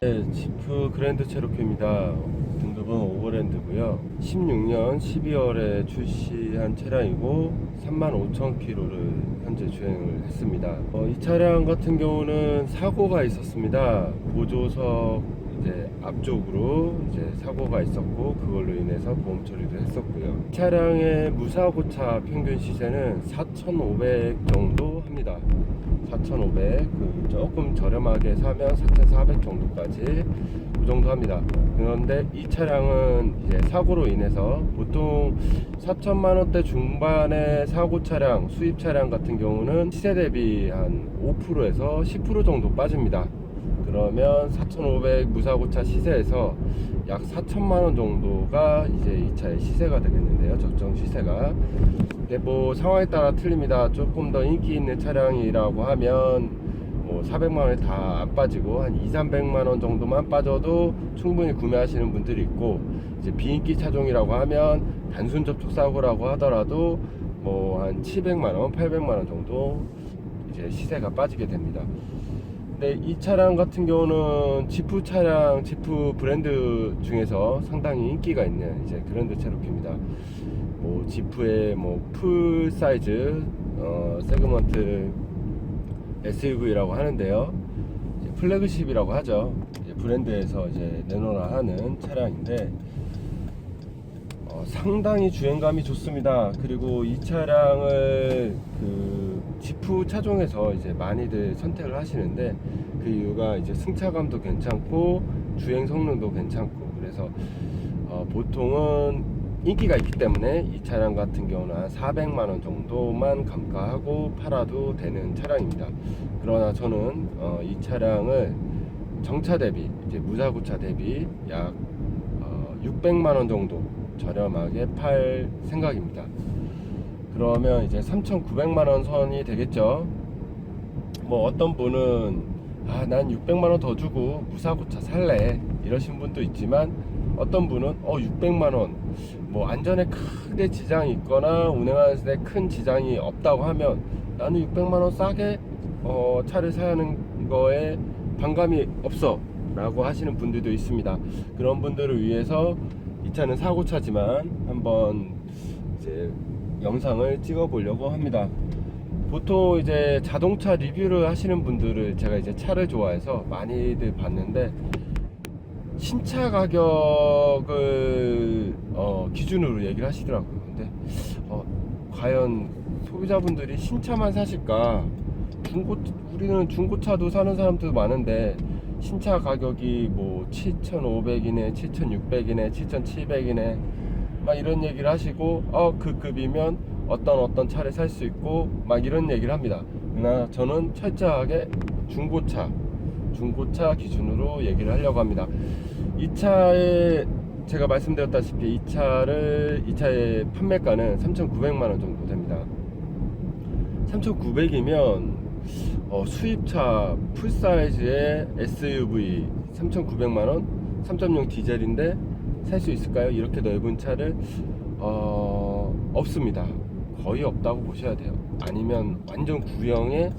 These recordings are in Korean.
네, 지프 그랜드 체로키입니다. 등급은 오버랜드고요. 16년 12월에 출시한 차량이고 35,000km를 현재 주행을 했습니다. 어, 이 차량 같은 경우는 사고가 있었습니다. 보조석 이제 앞쪽으로 이제 사고가 있었고 그걸로 인해서 보험 처리도 했었고요. 이 차량의 무사고차 평균 시세는 4,500 정도 합니다. 4,500, 그 조금 저렴하게 사면 4,400 정도까지 그 정도 합니다. 그런데 이 차량은 이제 사고로 인해서 보통 4천만 원대 중반의 사고 차량, 수입 차량 같은 경우는 시세 대비 한 5%에서 10% 정도 빠집니다. 그러면 4,500 무사고차 시세에서 약 4천만 원 정도가 이제 이 차의 시세가 되겠는데요. 적정 시세가. 근데 뭐 상황에 따라 틀립니다. 조금 더 인기 있는 차량이라고 하면 뭐 400만 원이 다안 빠지고 한 2, 300만 원 정도만 빠져도 충분히 구매하시는 분들이 있고 이제 비인기 차종이라고 하면 단순 접촉 사고라고 하더라도 뭐 한 700만 원, 800만 원 정도 이제 시세가 빠지게 됩니다. 근데 이 차량 같은 경우는 지프 차량, 지프 브랜드 중에서 상당히 인기가 있는 이제 그랜드 체로키입니다. 뭐 지프의 뭐 풀 사이즈 어, 세그먼트 SUV라고 하는데요. 플래그십이라고 하죠. 이제 브랜드에서 이제 내놓으라 하는 차량인데 어, 상당히 주행감이 좋습니다. 그리고 이 차량을 그 지프 차종에서 이제 많이들 선택을 하시는데 그 이유가 이제 승차감도 괜찮고 주행 성능도 괜찮고 그래서 어, 보통은 인기가 있기 때문에 이 차량 같은 경우는 한 400만 원 정도만 감가하고 팔아도 되는 차량입니다. 그러나 저는 어, 이 차량을 정차 대비 이제 무사고차 대비 약 어, 600만 원 정도 저렴하게 팔 생각입니다. 그러면 이제 3,900만 원 선이 되겠죠. 뭐 어떤 분은 아, 난 600만 원 더 주고 무사고 차 살래 이러신 분도 있지만 어떤 분은 어 600만 원 뭐 안전에 크게 지장이 있거나 운행하는 데 큰 지장이 없다고 하면 나는 600만 원 싸게 어, 차를 사는 거에 반감이 없어 라고 하시는 분들도 있습니다 그런 분들을 위해서 이 차는 사고차지만 한번 이제 영상을 찍어 보려고 합니다 보통 이제 자동차 리뷰를 하시는 분들을 제가 이제 차를 좋아해서 많이들 봤는데 신차 가격을 어, 기준으로 얘기를 하시더라고요. 근데 어, 과연 소비자분들이 신차만 사실까? 중고 우리는 중고차도 사는 사람들도 많은데 신차 가격이 뭐 7,500이네, 7,600이네, 7,700이네 막 이런 얘기를 하시고 어 그 급이면 어떤 어떤 차를 살 수 있고 막 이런 얘기를 합니다. 그러나 저는 철저하게 중고차 중고차 기준으로 얘기를 하려고 합니다. 이 차에 제가 말씀드렸다시피 이 차를 이 차의 판매가는 3,900만 원 정도 됩니다. 3,900이면 어, 수입차 풀 사이즈의 SUV 3,900만 원, 3.0 디젤인데 살 수 있을까요? 이렇게 넓은 차를 어, 없습니다. 거의 없다고 보셔야 돼요. 아니면 완전 구형의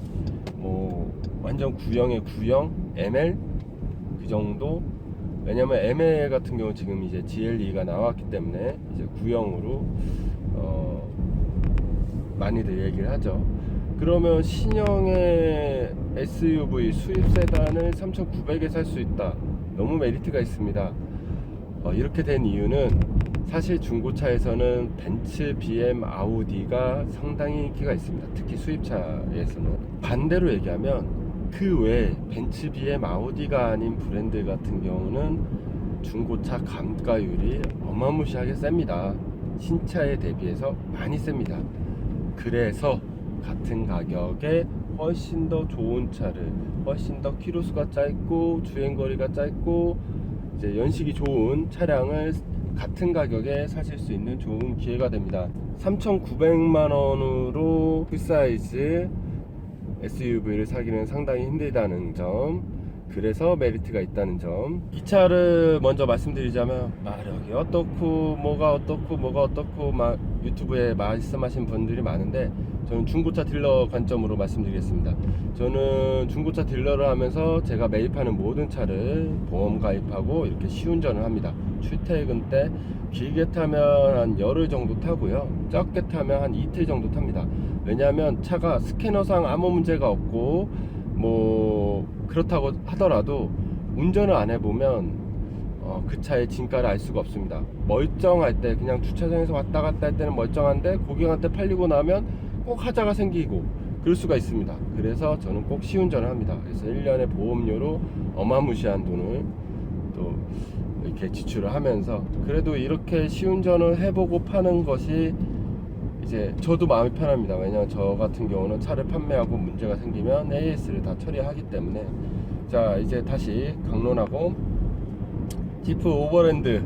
뭐 완전 구형의 구형 ML 그 정도 왜냐면 ML 같은 경우 지금 이제 GLE가 나왔기 때문에 이제 구형으로 어 많이들 얘기를 하죠. 그러면 신형의 SUV 수입 세단을 3,900에 살 수 있다. 너무 메리트가 있습니다. 어, 이렇게 된 이유는 사실 중고차에서는 벤츠, BM, 아우디가 상당히 인기가 있습니다. 특히 수입차에서는 반대로 얘기하면 그 외에 벤츠, BM, 아우디가 아닌 브랜드 같은 경우는 중고차 감가율이 어마무시하게 셉니다. 신차에 대비해서 많이 셉니다. 그래서 같은 가격에 훨씬 더 좋은 차를 훨씬 더 키로수가 짧고 주행거리가 짧고 이제 연식이 좋은 차량을 같은 가격에 사실 수 있는 좋은 기회가 됩니다. 3,900만 원으로 그 사이즈 SUV를 사기는 상당히 힘들다는 점 그래서 메리트가 있다는 점. 이 차를 먼저 말씀드리자면 마력이 어떻고 뭐가 어떻고 뭐가 어떻고 막 유튜브에 말씀하신 분들이 많은데 저는 중고차 딜러 관점으로 말씀드리겠습니다. 저는 중고차 딜러를 하면서 제가 매입하는 모든 차를 보험 가입하고 이렇게 시운전을 합니다. 출퇴근 때 길게 타면 한 열흘 정도 타고요. 적게 타면 한 이틀 정도 탑니다. 왜냐하면 차가 스캐너상 아무 문제가 없고 뭐 그렇다고 하더라도 운전을 안 해보면 어, 그 차의 진가를 알 수가 없습니다. 멀쩡할 때 그냥 주차장에서 왔다 갔다 할 때는 멀쩡한데 고객한테 팔리고 나면 꼭 하자가 생기고 그럴 수가 있습니다. 그래서 저는 꼭 시운전을 합니다. 그래서 1년에 보험료로 어마무시한 돈을 또 이렇게 지출을 하면서 그래도 이렇게 시운전을 해보고 파는 것이 이제 저도 마음이 편합니다. 왜냐하면 저 같은 경우는 차를 판매하고 문제가 생기면 AS를 다 처리하기 때문에 자 이제 다시 강론하고 지프 오버랜드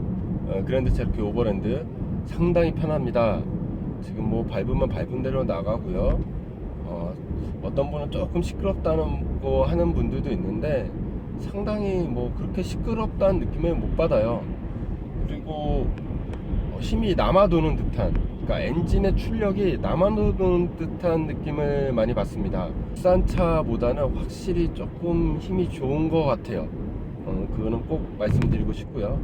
어, 그랜드 체르키 오버랜드 상당히 편합니다. 지금 뭐 밟으면 밟은 대로 나가고요. 어, 어떤 분은 조금 시끄럽다는 거 하는 분들도 있는데 상당히 뭐 그렇게 시끄럽다는 느낌을 못 받아요. 그리고 어, 힘이 남아도는 듯한 그러니까 엔진의 출력이 남아도는 듯한 느낌을 많이 받습니다. 싼 차보다는 확실히 조금 힘이 좋은 것 같아요. 어, 그거는 꼭 말씀드리고 싶고요.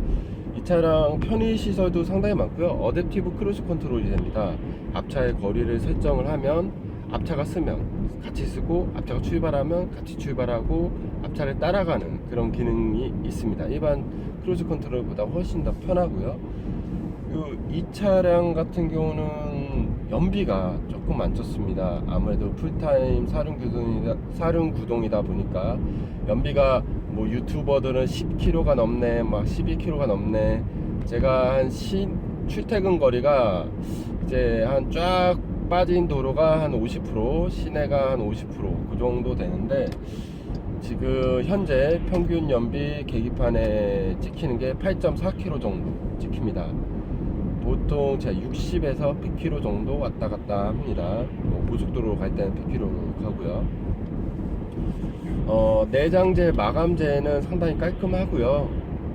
이 차량 편의 시설도 상당히 많고요. 어댑티브 크루즈 컨트롤이 됩니다. 앞차의 거리를 설정을 하면 앞차가 쓰면 같이 쓰고 앞차가 출발하면 같이 출발하고 앞차를 따라가는 그런 기능이 있습니다. 일반 크루즈 컨트롤보다 훨씬 더 편하고요. 그이 차량 같은 경우는 연비가 조금 안 좋습니다. 아무래도 풀타임 사륜 구동이다, 사륜 구동이다 보니까 연비가 뭐 유튜버들은 10km가 넘네, 막 12km가 넘네. 제가 한 시, 출퇴근 거리가 이제 한 쫙 빠진 도로가 한 50%, 시내가 한 50%그 정도 되는데 지금 현재 평균 연비 계기판에 찍히는 게 8.4km 정도 찍힙니다. 보통 제가 60에서 100km 정도 왔다 갔다 합니다. 뭐 고속도로 갈 때는 100km 가고요. 어, 내장재 마감재는 상당히 깔끔하고요.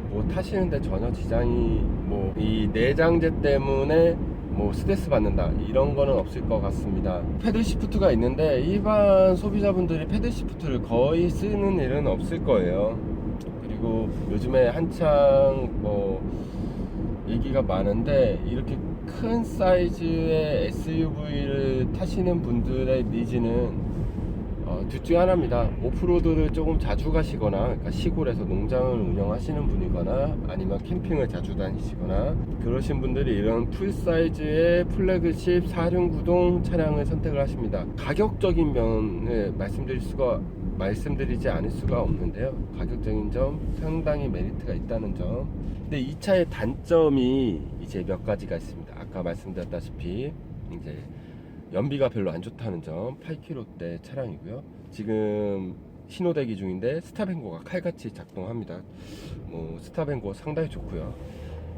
뭐 타시는데 전혀 지장이 뭐 이 내장재 때문에 뭐 스트레스 받는다 이런 거는 없을 것 같습니다. 패들 시프트가 있는데 일반 소비자분들이 패들 시프트를 거의 쓰는 일은 없을 거예요. 그리고 요즘에 한창 뭐 얘기가 많은데 이렇게 큰 사이즈의 SUV를 타시는 분들의 니즈는 어, 둘 중에 하나입니다. 오프로드를 조금 자주 가시거나 그러니까 시골에서 농장을 운영하시는 분이거나 아니면 캠핑을 자주 다니시거나 그러신 분들이 이런 풀 사이즈의 플래그십 4륜 구동 차량을 선택을 하십니다. 가격적인 면을 말씀드릴 수가 말씀드리지 않을 수가 없는데요. 가격적인 점 상당히 메리트가 있다는 점. 근데 이 차의 단점이 이제 몇 가지가 있습니다. 아까 말씀드렸다시피 이제 연비가 별로 안 좋다는 점 8km대 차량이고요 지금 신호 대기 중인데 스타뱅고가 칼같이 작동합니다 뭐 스타뱅고 상당히 좋고요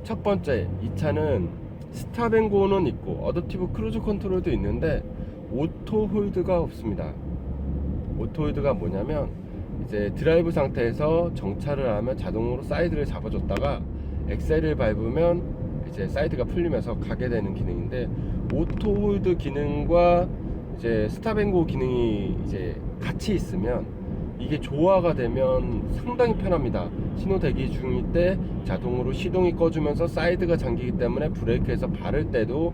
첫 번째 이 차는 스타뱅고는 있고 어댑티브 크루즈 컨트롤도 있는데 오토 홀드가 없습니다 오토 홀드가 뭐냐면 이제 드라이브 상태에서 정차를 하면 자동으로 사이드를 잡아줬다가 엑셀을 밟으면 이제 사이드가 풀리면서 가게 되는 기능인데 오토 홀드 기능과 이제 스탑앤고 기능이 이제 같이 있으면 이게 조화가 되면 상당히 편합니다. 신호 대기 중일 때 자동으로 시동이 꺼주면서 사이드가 잠기기 때문에 브레이크에서 바를 때도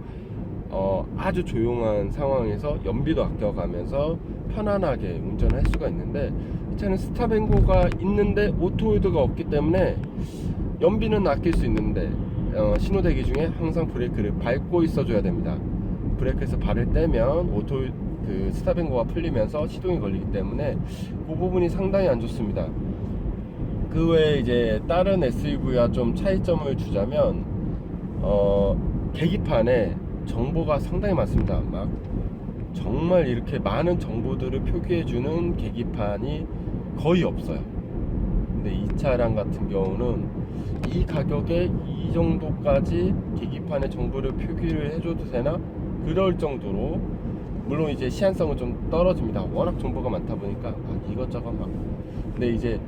어, 아주 조용한 상황에서 연비도 아껴가면서 편안하게 운전을 할 수가 있는데 이 차는 스탑앤고가 있는데 오토홀드가 없기 때문에 연비는 아낄 수 있는데 어, 신호 대기 중에 항상 브레이크를 밟고 있어줘야 됩니다. 브레이크에서 발을 떼면 오토 그 스탑앤고가 풀리면서 시동이 걸리기 때문에 그 부분이 상당히 안 좋습니다. 그 외에 이제 다른 SUV와 좀 차이점을 주자면 어, 계기판에 정보가 상당히 많습니다. 막 정말 이렇게 많은 정보들을 표기해주는 계기판이 거의 없어요. 근데 이 차량 같은 경우는 이 가격에 이 정도까지 계기판에 정보를 표기를 해줘도 되나? 그럴 정도로 물론 이제 시한성은 좀 떨어집니다. 워낙 정보가 많다 보니까 막 이것저것 막 근데 이제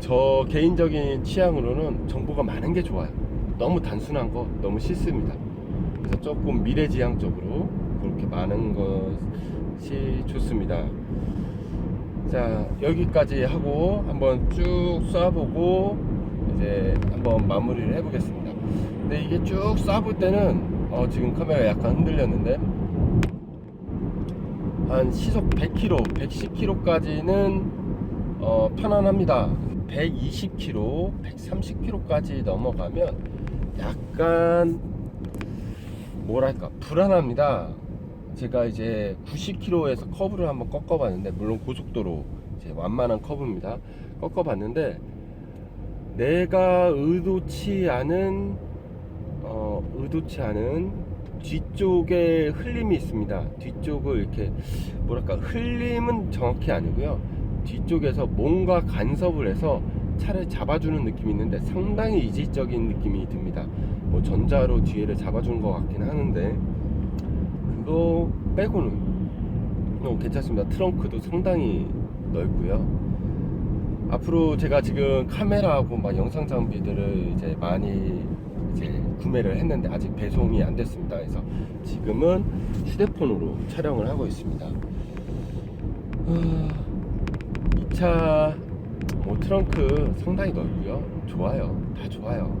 저 개인적인 취향으로는 정보가 많은 게 좋아요. 너무 단순한 거 너무 싫습니다. 그래서 조금 미래지향적으로 그렇게 많은 것이 좋습니다. 자 여기까지 하고 한번 쭉 쏴보고 이제 한번 마무리를 해보겠습니다. 근데 이게 쭉 쏴볼 때는 어, 지금 카메라 약간 흔들렸는데 한 시속 100km, 110km까지는 어, 편안합니다. 120km, 130km까지 넘어가면 약간 뭐랄까 불안합니다. 제가 이제 90km에서 커브를 한번 꺾어봤는데 물론 고속도로 이제 완만한 커브입니다. 꺾어봤는데 내가 의도치 않은 어, 의도치 않은 뒤쪽에 흘림이 있습니다. 뒤쪽을 이렇게 뭐랄까 흘림은 정확히 아니고요. 뒤쪽에서 뭔가 간섭을 해서 차를 잡아주는 느낌이 있는데 상당히 이질적인 느낌이 듭니다. 뭐 전자로 뒤에를 잡아준 것 같긴 하는데 그거 빼고는 어, 괜찮습니다. 트렁크도 상당히 넓고요. 앞으로 제가 지금 카메라하고 막 영상 장비들을 이제 많이 이제 구매를 했는데 아직 배송이 안 됐습니다. 그래서 지금은 휴대폰으로 촬영을 하고 있습니다. 이 차 뭐 트렁크 상당히 넓고요. 좋아요. 다 좋아요.